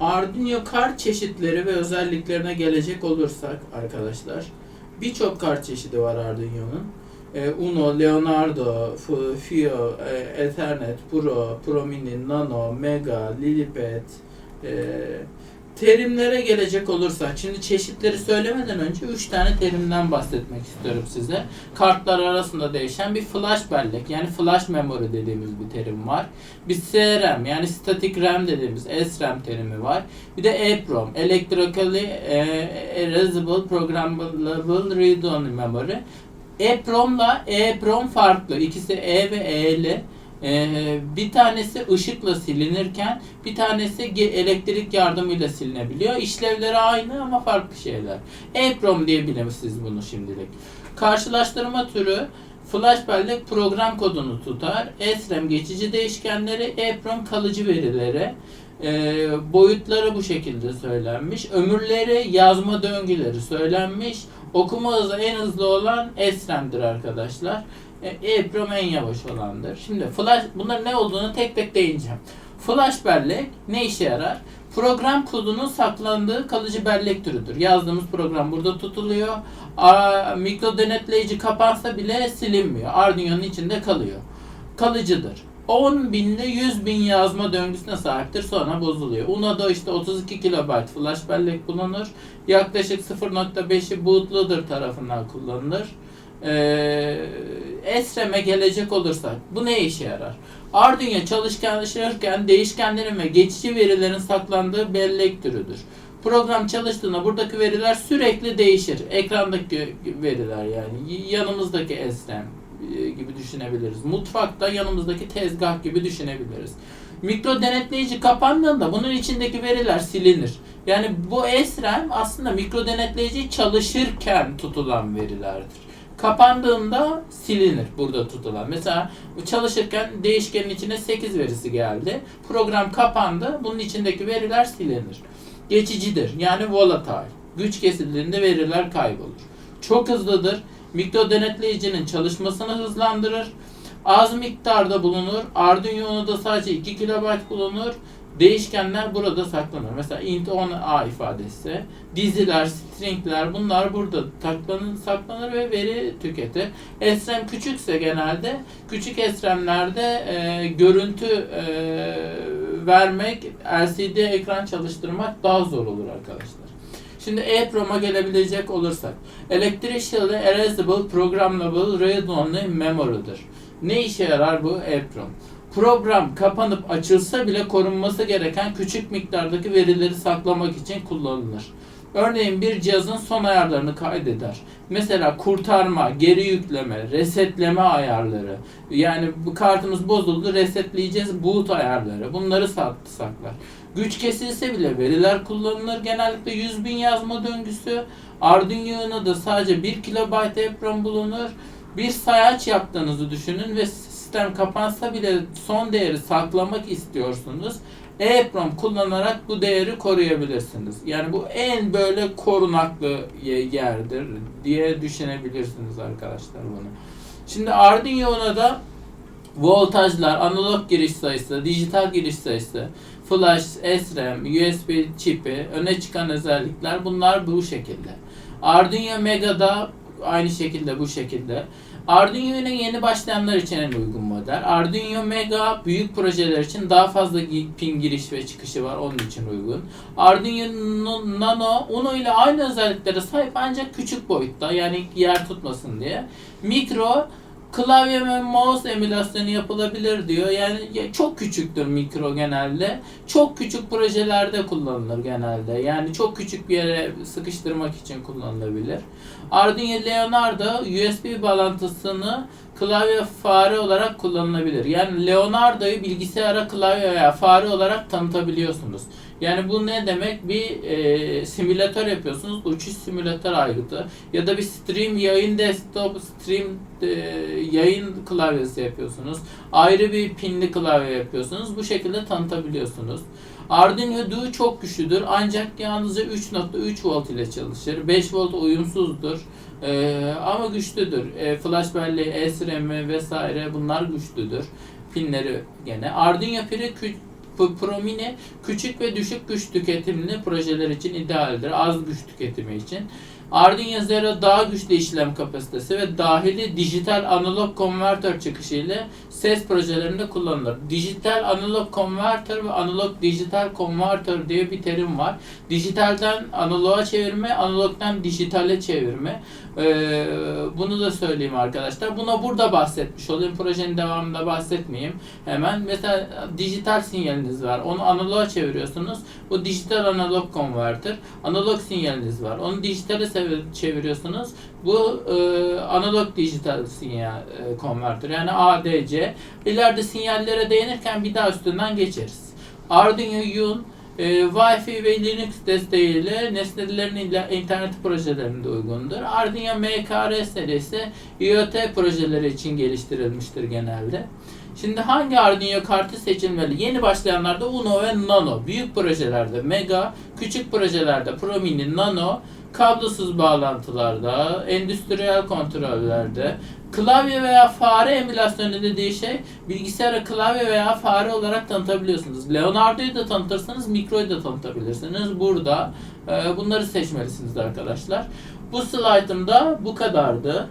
Arduino kart çeşitleri ve özelliklerine gelecek olursak arkadaşlar birçok kart çeşidi var Arduino'nun. Ee, Uno, Leonardo, Fio, e, Ethernet, Pro, Pro Mini, Nano, Mega, Lilipet. e, terimlere gelecek olursak, şimdi çeşitleri söylemeden önce 3 tane terimden bahsetmek istiyorum size. Kartlar arasında değişen bir flash bellek yani flash memory dediğimiz bir terim var. Bir SRAM yani static RAM dediğimiz SRAM terimi var. Bir de EEPROM, Electrically e, Erasable Programmable Read-Only Memory. EEPROM'la EEPROM farklı. İkisi E ve E'li. Ee, bir tanesi ışıkla silinirken bir tanesi elektrik yardımıyla silinebiliyor. İşlevleri aynı ama farklı şeyler. EEPROM diye siz bunu şimdilik. Karşılaştırma türü Flash bellek program kodunu tutar. SRAM geçici değişkenleri, EEPROM kalıcı verileri. Ee, boyutları bu şekilde söylenmiş. Ömürleri, yazma döngüleri söylenmiş. Okuma hızı en hızlı olan SRAM'dir arkadaşlar. EEPROM en yavaş olandır. Şimdi flash bunların ne olduğunu tek tek değineceğim. Flash bellek ne işe yarar? Program kodunun saklandığı kalıcı bellek türüdür. Yazdığımız program burada tutuluyor. A, mikro denetleyici kapansa bile silinmiyor. Arduino'nun içinde kalıyor. Kalıcıdır. 10 binle 100 bin yazma döngüsüne sahiptir sonra bozuluyor. Uno'da işte 32 KB flash bellek kullanılır. Yaklaşık 0.5'i bootloader tarafından kullanılır. Ee, SRAM'e gelecek olursak bu ne işe yarar? Arduino çalışırken değişkenlerin ve geçici verilerin saklandığı bellek türüdür. Program çalıştığında buradaki veriler sürekli değişir. Ekrandaki veriler yani yanımızdaki SRAM e, gibi düşünebiliriz. Mutfakta yanımızdaki tezgah gibi düşünebiliriz. Mikro denetleyici kapandığında bunun içindeki veriler silinir. Yani bu SRAM aslında mikro denetleyici çalışırken tutulan verilerdir. Kapandığında silinir burada tutulan. Mesela çalışırken değişkenin içine 8 verisi geldi. Program kapandı. Bunun içindeki veriler silinir. Geçicidir. Yani volatile. Güç kesildiğinde veriler kaybolur. Çok hızlıdır. Mikro denetleyicinin çalışmasını hızlandırır. Az miktarda bulunur. Arduino'da sadece 2 KB bulunur. Değişkenler burada saklanır. Mesela int 10a ifadesi, diziler, stringler bunlar burada saklanır, saklanır ve veri tüketir. SRAM küçükse genelde küçük SRAM'lerde e, görüntü e, vermek, LCD ekran çalıştırmak daha zor olur arkadaşlar. Şimdi EEPROM'a gelebilecek olursak. Electrically Erasable Programmable Read-Only Memory'dir. Ne işe yarar bu EEPROM? Program kapanıp açılsa bile korunması gereken küçük miktardaki verileri saklamak için kullanılır. Örneğin bir cihazın son ayarlarını kaydeder. Mesela kurtarma, geri yükleme, resetleme ayarları. Yani bu kartımız bozuldu, resetleyeceğiz boot ayarları. Bunları sak- saklar. Güç kesilse bile veriler kullanılır. Genellikle 100 bin yazma döngüsü. Arduino'da sadece 1 KB EEPROM bulunur. Bir sayaç yaptığınızı düşünün ve sistem kapansa bile son değeri saklamak istiyorsunuz. EEPROM kullanarak bu değeri koruyabilirsiniz. Yani bu en böyle korunaklı ye- yerdir diye düşünebilirsiniz arkadaşlar bunu. Şimdi Arduino'da voltajlar, analog giriş sayısı, dijital giriş sayısı, flash, SRAM, USB çipi, öne çıkan özellikler bunlar bu şekilde. Arduino Mega'da aynı şekilde bu şekilde. Arduino'ya yeni başlayanlar için en uygun model. Arduino Mega büyük projeler için daha fazla pin giriş ve çıkışı var onun için uygun. Arduino Nano Uno ile aynı özelliklere sahip ancak küçük boyutta yani yer tutmasın diye. Mikro klavye ve mouse emülasyonu yapılabilir diyor. Yani ya- çok küçüktür mikro genelde. Çok küçük projelerde kullanılır genelde. Yani çok küçük bir yere sıkıştırmak için kullanılabilir. Arduino Leonardo USB bağlantısını klavye fare olarak kullanılabilir. Yani Leonardo'yu bilgisayara klavye veya fare olarak tanıtabiliyorsunuz. Yani bu ne demek? Bir e, simülatör yapıyorsunuz. Uçuş simülatör aygıtı. Ya da bir stream yayın desktop stream e, yayın klavyesi yapıyorsunuz. Ayrı bir pinli klavye yapıyorsunuz. Bu şekilde tanıtabiliyorsunuz. Arduino Duo çok güçlüdür ancak yalnızca 3.3 volt ile çalışır. 5 volt uyumsuzdur. Ee, ama güçlüdür. Ee, flash belleği, SRAM'i vesaire bunlar güçlüdür. Pinleri gene. Arduino piri kü- P- Pro Mini küçük ve düşük güç tüketimli projeler için idealdir. Az güç tüketimi için. Arduino Zero daha güçlü işlem kapasitesi ve dahili dijital analog konvertör çıkışı ile ses projelerinde kullanılır. Dijital analog konvertör ve analog dijital konvertör diye bir terim var. Dijitalden analoğa çevirme, analogdan dijitale çevirme. Ee, bunu da söyleyeyim arkadaşlar. Buna burada bahsetmiş olayım. Projenin devamında bahsetmeyeyim. Hemen mesela dijital sinyaliniz var. Onu analoğa çeviriyorsunuz. Bu dijital analog konvertör. Analog sinyaliniz var. Onu dijitale çeviriyorsunuz. Bu e, analog dijital sinyal e, konvertör. Yani ADC. İleride sinyallere değinirken bir daha üstünden geçeriz. Arduino Uno e, Wi-Fi ve Linux desteğiyle nesnelerin internet projelerinde uygundur. Arduino MKR serisi IoT projeleri için geliştirilmiştir genelde. Şimdi hangi Arduino kartı seçilmeli? Yeni başlayanlarda Uno ve Nano. Büyük projelerde Mega, küçük projelerde Pro Mini, Nano, kablosuz bağlantılarda, endüstriyel kontrollerde, klavye veya fare emülasyonu dediği şey bilgisayara klavye veya fare olarak tanıtabiliyorsunuz. Leonardo'yu da tanıtırsanız Micro'yu da tanıtabilirsiniz. Burada e, bunları seçmelisiniz arkadaşlar. Bu slaytımda bu kadardı.